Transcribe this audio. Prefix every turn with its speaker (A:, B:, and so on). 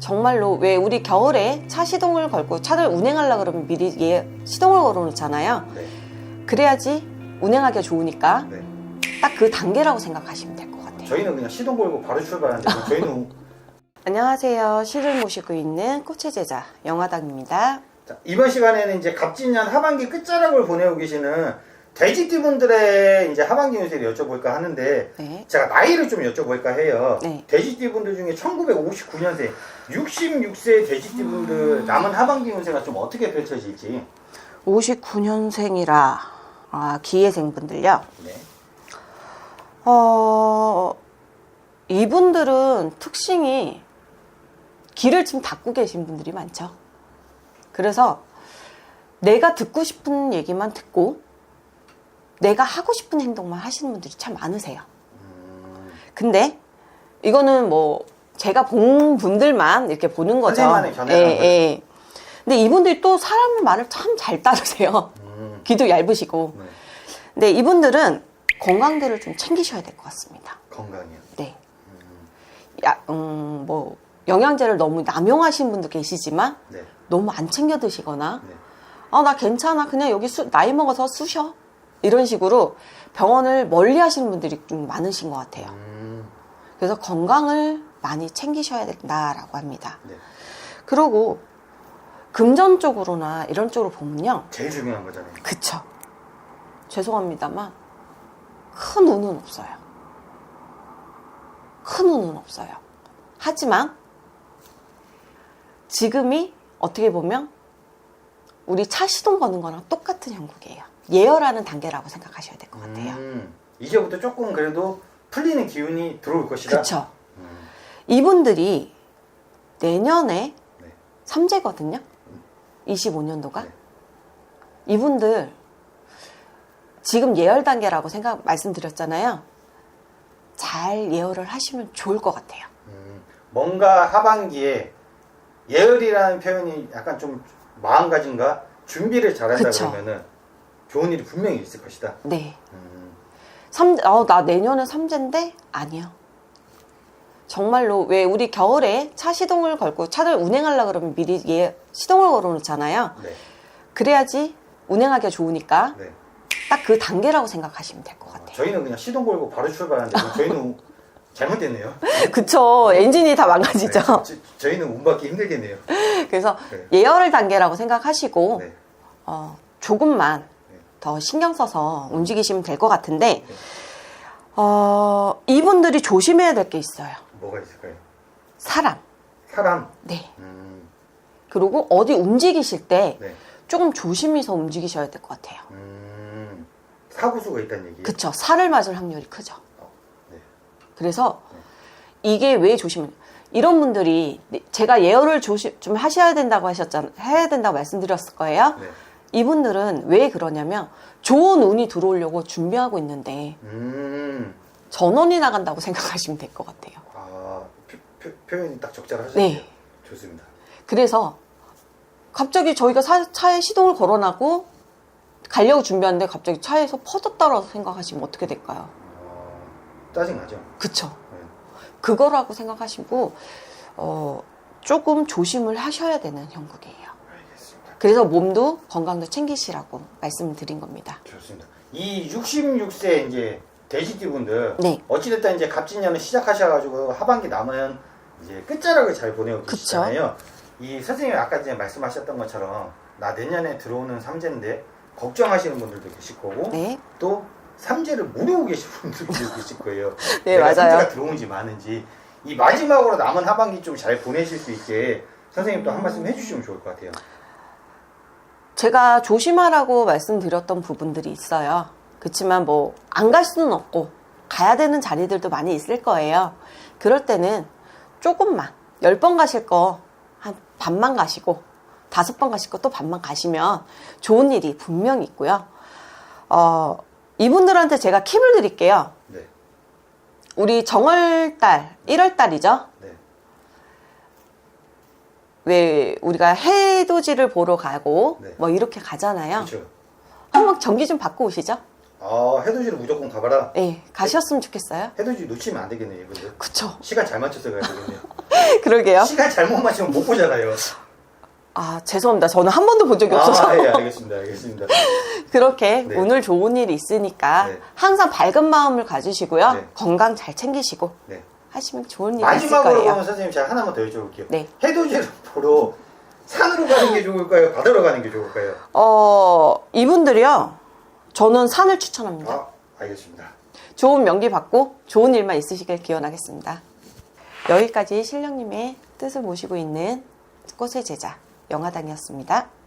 A: 정말로 왜 우리 겨울에 차 시동을 걸고 차를 운행하려 그러면 미리 예, 시동을 걸어 놓잖아요.
B: 네.
A: 그래야지 운행하기가 좋으니까
B: 네.
A: 딱 그 단계라고 생각하시면 될 것 같아요.
B: 저희는 그냥 시동 걸고 바로 출발하는데 저희는
A: 안녕하세요. 시를 모시고 있는 꽃의 제자 영화당입니다.
B: 자, 이번 시간에는 이제 갑진년 하반기 끝자락을 보내고 계시는 돼지 띠분들의 이제 하반기 운세를 여쭤볼까 하는데
A: 네.
B: 제가 나이를 좀 여쭤볼까 해요.
A: 네.
B: 돼지 띠분들 중에 1959년생 66세 돼지 띠분들 남은 하반기 운세가 좀 어떻게 펼쳐질지.
A: 59년생이라 아, 기회생분들요.
B: 네.
A: 어, 이분들은 특징이 길을 지금 닫고 계신 분들이 많죠. 그래서 내가 듣고 싶은 얘기만 듣고 내가 하고 싶은 행동만 하시는 분들이 참 많으세요.
B: 음,
A: 근데 이거는 뭐 제가 본 분들만 이렇게 보는 거죠.
B: 견해라는 거죠.
A: 예. 근데 이분들이 또 사람의 말을 참 잘 따르세요.
B: 음,
A: 귀도 얇으시고.
B: 네.
A: 근데 이분들은 건강들을 좀 챙기셔야 될 것 같습니다.
B: 건강이요.
A: 네. 야, 음, 뭐 영양제를 너무 남용하신 분도 계시지만
B: 네.
A: 너무 안 챙겨 드시거나
B: 네.
A: 아, 나 괜찮아. 그냥 여기 수- 나이 먹어서 쑤셔. 이런 식으로 병원을 멀리 하시는 분들이 좀 많으신 것 같아요.
B: 음,
A: 그래서 건강을 많이 챙기셔야 된다라고 합니다.
B: 네.
A: 그리고 금전 쪽으로나 이런 쪽으로 보면요.
B: 제일 중요한 거잖아요.
A: 그쵸. 죄송합니다만, 큰 운은 없어요. 큰 운은 없어요. 하지만, 지금이 어떻게 보면, 우리 차 시동 거는 거랑 똑같은 형국이에요. 예열하는 단계라고 생각하셔야 될 것 같아요.
B: 음, 이제부터 조금 그래도 풀리는 기운이 들어올 것이다.
A: 그쵸.
B: 음,
A: 이분들이 내년에
B: 네.
A: 삼재거든요. 25년도가.
B: 네.
A: 이분들 지금 예열 단계라고 생각 말씀드렸잖아요. 잘 예열을 하시면 좋을 것 같아요.
B: 음, 뭔가 하반기에 예열이라는 표현이 약간 좀 마음가짐과 준비를 잘한다
A: 그쵸.
B: 그러면은 좋은 일이 분명히 있을 것이다.
A: 네.
B: 음,
A: 삼, 어, 나 내년에 삼재인데 아니요. 정말로 왜 우리 겨울에 차 시동을 걸고 차를 운행하려 그러면 미리 예, 시동을 걸어놓잖아요.
B: 네,
A: 그래야지 운행하기가 좋으니까
B: 네.
A: 딱그 단계라고 생각하시면 될것
B: 어,
A: 같아요.
B: 저희는 그냥 시동 걸고 바로 출발하는데 저희는 잘못됐네요.
A: 그쵸. 엔진이 다 망가지죠.
B: 네, 저, 저희는 운 받기 힘들겠네요.
A: 그래서
B: 네.
A: 예열 단계라고 생각하시고
B: 네.
A: 어, 조금만
B: 네.
A: 더 신경 써서 움직이시면 될 것 같은데 어, 이분들이 조심해야 될 게 있어요.
B: 뭐가 있을까요?
A: 사람.
B: 사람.
A: 네.
B: 음,
A: 그리고 어디 움직이실 때
B: 네.
A: 조금 조심해서 움직이셔야 될 것 같아요.
B: 음, 사고수가 있다는 얘기예요.
A: 그쵸. 살을 맞을 확률이 크죠.
B: 네.
A: 그래서 이게 왜 조심? 이런 분들이 제가 예열을 조심 좀 하셔야 된다고 하셨잖아요. 해야 된다고 말씀드렸을 거예요.
B: 네.
A: 이분들은 왜 그러냐면 좋은 운이 들어오려고 준비하고 있는데
B: 음,
A: 전원이 나간다고 생각하시면 될 것 같아요.
B: 아, 표, 표, 표현이 딱 적절하셨네요.
A: 네.
B: 좋습니다.
A: 그래서 갑자기 저희가 사- 차에 시동을 걸어놔고 가려고 준비하는데 갑자기 차에서 퍼졌다라고 생각하시면 어떻게 될까요?
B: 어, 짜증나죠?
A: 그쵸.
B: 네.
A: 그거라고 생각하시고 어, 조금 조심을 하셔야 되는 형국이에요.
B: 알겠습니다.
A: 그래서 몸도 건강도 챙기시라고 말씀을 드린 겁니다.
B: 좋습니다. 이 66세 이제 돼지띠분들
A: 네.
B: 어찌됐든 이제 갑진년을 시작하셔가지고 하반기 남은 이제 끝자락을 잘 보내고. 계시잖아요. 이 선생님이 아까 이제 말씀하셨던 것처럼 나 내년에 들어오는 삼재인데 걱정하시는 분들도 계실 거고
A: 네.
B: 또 삼재를 모르고 계신 분들도 계실 거예요.
A: 네, 맞아요.
B: 삼재가 들어온지 마는지 이 마지막으로 남은 하반기 좀 잘 보내실 수 있게 선생님 또한 말씀 해주시면 좋을 것 같아요.
A: 제가 조심하라고 말씀드렸던 부분들이 있어요. 그렇지만 뭐 안 갈 수는 없고 가야 되는 자리들도 많이 있을 거예요. 그럴 때는 조금만 열번 가실 거 한 반만 가시고 다섯 번 가실 거 또 반만 가시면 좋은 일이 분명히 있고요. 어, 이분들한테 제가 팁을 드릴게요.
B: 네,
A: 우리 정월달, 1월달이죠.
B: 네,
A: 왜 우리가 해돋이를 보러 가고
B: 네.
A: 뭐 이렇게 가잖아요.
B: 그렇죠.
A: 한번 전기 좀 받고 오시죠.
B: 아 해돋이를 무조건 가봐라.
A: 네, 가셨으면 좋겠어요.
B: 해돋이 놓치면 안 되겠네요, 이분들.
A: 그쵸.
B: 시간 잘 맞춰서 가야 되겠네요.
A: 그러게요.
B: 시간 잘못 맞추면 못 보잖아요.
A: 아, 죄송합니다. 저는 한 번도 본 적이 없어서.
B: 아, 예, 알겠습니다. 알겠습니다.
A: 그렇게
B: 네.
A: 오늘 좋은 일이 있으니까
B: 네.
A: 항상 밝은 마음을 가지시고요.
B: 네.
A: 건강 잘 챙기시고
B: 네.
A: 하시면 좋은 일이 있을
B: 마지막으로
A: 거예요.
B: 그러면 선생님 제가 하나만 더 여쭤볼게요.
A: 네.
B: 해돋이를 보러 산으로 가는 게 좋을까요? 바다로 가는 게 좋을까요?
A: 어, 이분들이요. 저는 산을 추천합니다.
B: 아, 알겠습니다.
A: 좋은 명기 받고 좋은 일만 있으시길 기원하겠습니다. 여기까지 신령님의 뜻을 모시고 있는 꽃의 제자 영화당이었습니다.